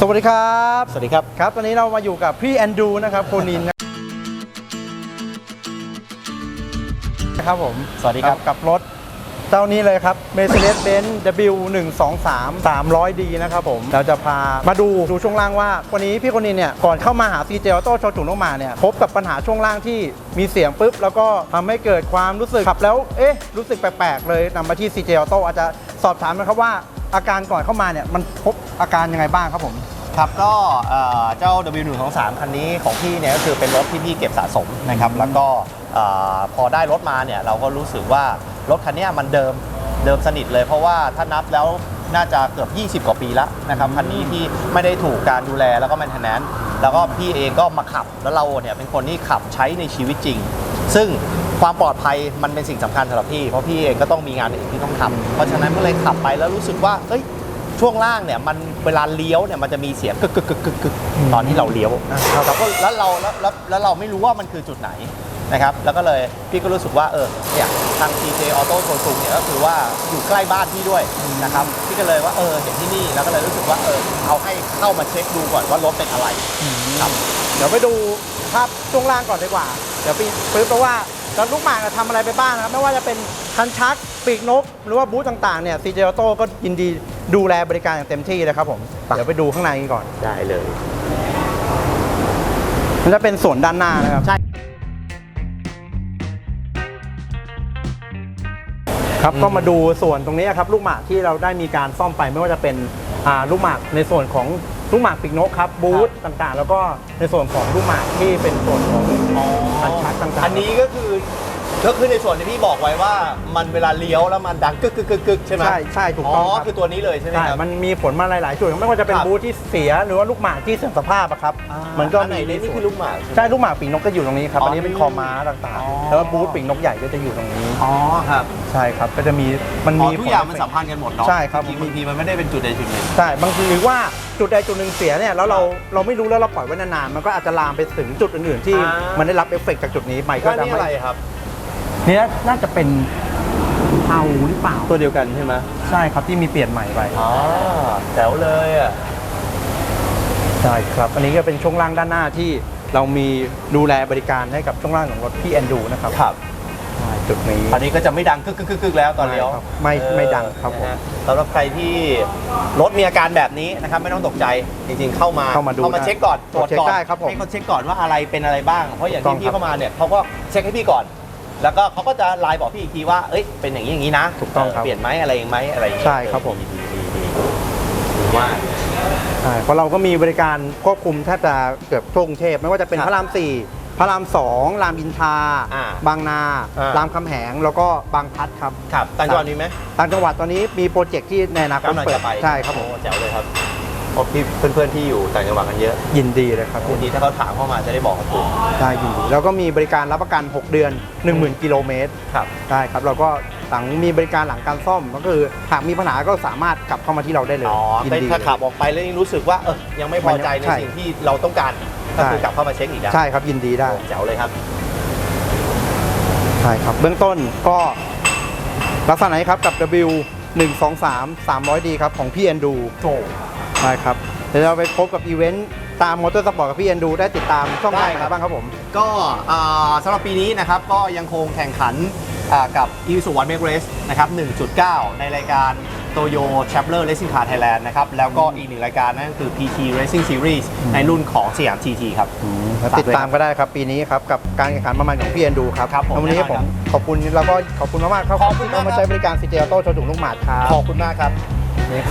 สวัสดีครับ สวัสดีครับ ครับ ตอนนี้เรามาอยู่กับพี่แอนดูนะครับโคนินนะครับผม สวัสดีครับ กับรถเจ้านี้เลยครับ Mercedes-Benz W123 300D นะครับผม เราจะพามาดูดูช่วงล่างว่า วันนี้พี่โคนินเนี่ย ก่อนเข้ามาหา CJ Auto โชว์จุนลงมาเนี่ย พบกับปัญหาช่วงล่างที่มีเสียงปุ๊บ แล้วก็ทำให้เกิดความรู้สึกขับแล้ว เอ๊ะ รู้สึกแปลกๆ เลยนำมาที่ CJ Auto อาจจะสอบถามนะครับว่า อาการก่อนเข้ามาเนี่ยมันพบอาการยังไงบ้างครับผม ครับก็เอ่อเจ้า W123 คันนี้ของพี่เนี่ยก็คือเป็นรถที่พี่เก็บสะสมนะครับ แล้วก็เอ่อพอได้รถมาเนี่ยเราก็รู้สึกว่ารถคันเนี้ยมันเดิมเดิมสนิทเลย เพราะว่าถ้านับแล้วน่าจะเกือบ 20 กว่าปีแล้วนะครับคันนี้ที่ไม่ได้ถูกการดูแลแล้วก็แมนเทนแนนแล้วก็พี่เองก็มาขับแล้วเราเนี่ยเป็นคนที่ขับใช้ในชีวิตจริง ซึ่ง ความปลอดภัยมันเป็นสิ่งสำคัญสำหรับพี่ เพราะพี่เองก็ต้องมีงานอื่นที่ต้องทำเพราะฉะนั้นก็เลยขับไปแล้วรู้สึกว่าเอ้ยช่วงล่างเนี่ยมันเวลาเลี้ยวเนี่ยมันจะมีเสียงกึกกึกกึกกึกกึกตอนที่เราเลี้ยวนะครับเราก็แล้วเราแล้วแล้วแล้วเราไม่รู้ว่ามันคือจุดไหนนะครับแล้วก็เลยพี่ก็รู้สึกว่าเออเนี่ยทาง TJ Auto s h o w r o o m เนี่ยก็คือว่าอยู่ใกล้บ้านพี่ด้วยนะครับพี่ก็เลยว่าเออเห็นที่นี่แล้วก็เลยรู้สึกว่าเออเอาให้เข้ามาเช็คดูก่อนว่ารถเป็นอะไรครับเดี๋ยวไปดูภาพช่วงล่างก่อนดีกว่า เดี๋ยวพี่ปึ๊บเพราะว่า แล้วลูกหมากอะทำอะไรไปบ้างนะครับ ไม่ว่าจะเป็นคันชักปีกนก หรือว่าบูธต่างๆเนี่ยซีเจอโต้ก็ยินดีดูแลบริการอย่างเต็มที่เลยครับผมไปเดี๋ยวไปดูข้างในกันก่อน ได้เลย มันจะเป็นส่วนด้านหน้านะครับ ใช่ ครับอืมก็มาดูส่วนตรงนี้ครับลูกหมากที่เราได้มีการซ่อมไปไม่ว่าจะเป็นอ่าลูกหมากในส่วนของ ลูกหมากปีกนกครับบูธต่างๆ แล้วก็ในส่วนของลูกหมากที่เป็นส่วนของคันชักต่างๆ อันนี้ก็คือก็คือในส่วนที่พี่บอกไว้ว่ามันเวลาเลี้ยวแล้วมันดังกึกกึกกึกกึกใช่ไหมใช่ใช่ถูกต้องอ๋อครับคือตัวนี้เลยใช่ไหมใช่ครับมันมีผลมาหลาย ๆ จุดไม่ว่าจะเป็นครับบูธที่เสียหรือว่าลูกหมากที่เสื่อมสภาพอะครับอ่ามันก็อันไหนเนี่ยนี่คือลูกหมากใช่ไหมใช่ลูกหมากปีกนกก็อยู่ตรงนี้ครับอ๋ออัอันนี้เป็นคอม้าต่างอ๋อๆแล้วก็บูธปีกนกใหญ่ก็จะอยู่ตรงนี้อ๋อครับใช่ครับก็จะมีมันอ๋อมีทุกอย่างผลมันสัมพันธ์กันหมดเนาะใช่ครับบางทีบางทีมันไม่ได้เป็นจุดใดจุดหนึ่งใช่บางทีหรือว่า จุดใดจุดหนึ่งเสียเนี่ยแล้วเราเราไม่รู้แล้วเราปล่อยไว้นานๆมันก็อาจจะลามไปถึงจุดอื่นๆ ที่อ่ามั มันได้รับเอฟเฟกต์จากจุดนี้ไปก็ว่าจะนี่ไม่อะไรครับ เนี่ยน่าจะเป็นเทาหรือเปล่าตัวเดียวกันใช่ไหมใช่ครับที่มีเปลี่ยนใหม่ไปอ๋อแถวเลยอะ ใช่ครับ อันนี้ก็เป็นช่วงล่างด้านหน้าที่เรามีดูแลบริการให้กับช่วงล่างของรถพี่แอนดูนะครับ ครับใช่ จุดนี้อันนี้ก็จะไม่ดังกึกกึกกึกกึกแล้วตอนเลี้ยวใช่ครับไม่เออไม่ดังครับผมนะฮะสำหรับใครที่รถมีอาการแบบนี้นะครับไม่ต้องตกใจจริงๆเข้ามาเข้ามาดูเข้ามาได้เช็คก่อนตรวจเช็คก่อนได้ครับผมให้เขาเช็คก่อนว่าอะไรเป็นอะไรบ้าง เพราะอย่างถูกต้ที่องพี่เข้ามาเนี่ยเขาก็เช็คให้พี่ก่อน แล้วก็เขาก็จะไลน์บอกพี่อีกทีว่าเอ้ยเป็นอย่างนี้อย่างนี้นะถูกต้องครับเปลี่ยนไหมอะไรอย่างไหมอะไรอย่างเงี้ยใช่ครับผม ดีดีดีดีดีมากใช่เพราะเราก็มีบริการควบคุมแทบจะเกือบทั่วกรุงเทพไม่ว่าจะเป็นครับ พระรามสี่ พระรามสองรามอินทราอ่าบางนา อ่ารามคำแหง แล้วก็บางพลัดครับ ครับต่างจังหวัดมีไหมต่างจังหวัดตอนนี้มีโปรเจกต์ที่ในอนาคตกำลังเปิดจะไปใช่ครับผม โอ้แจ๋วเลยครับเพราะพี่เพื่อนๆที่อยู่ต่างจังหวัดกันเยอะยินดีเลยครับบางทีถ้าเขาถามเข้ามาจะได้บอกเขาถูกได้ยินดีแล้วก็มีบริการรับประกัน 6 เดือน 10,000 กิโลเมตรครับใช่ครับเราก็หลังมีบริการหลังการซ่อมก็คือหากมีปัญหาก็สามารถกลับเข้ามาที่เราได้เลยอ๋อยินแต่ดี ถ้าขับออกไปแล้วยังรู้สึกว่าเออยังไม่พอใจในใช่ สิ่งที่เราต้องการ ก็คือใช่กลับเข้ามาเช็คอีกนะใช่ครับยินดีได้แจ๋วเลยครับใช่ครับเบื้องต้นก็ลักษณะไหนครับกับ W 1 2 3 300D ครับของพี่แอนดูโถใช่ครับเดี๋ยวเราไปพบกับอีเวนต์ตามมอเตอร์สปอร์ตกับพี่แอนดูได้ติดตามช่องทางไหนบ้างครับผม ก็อ่าสำหรับปีนี้นะครับก็ยังคงแข่งขันอ่ากับ i s u One Make Race นะครับ 1.9 ในรายการ Toyo Chapler Racing Car Thailand นะครับ แล้วก็อีกหนึ่งรายการนั่นก็คือ PT Racing Series ในรุ่นของสยาม TT ครับติดตามก็ได้ครับปีนี้ครับ กับการแข่งขันประมาณของพี่แอนดูครับครับผมแล้ววันนี้แน่นอนผมขอบคุณแล้วก็ขอบคุณมากๆครับขอบคุณมากที่เข้ามาใช้บริการซีเจอโต้โชว์ถุงลูกหมาดครับขอบคุณมากครับนี่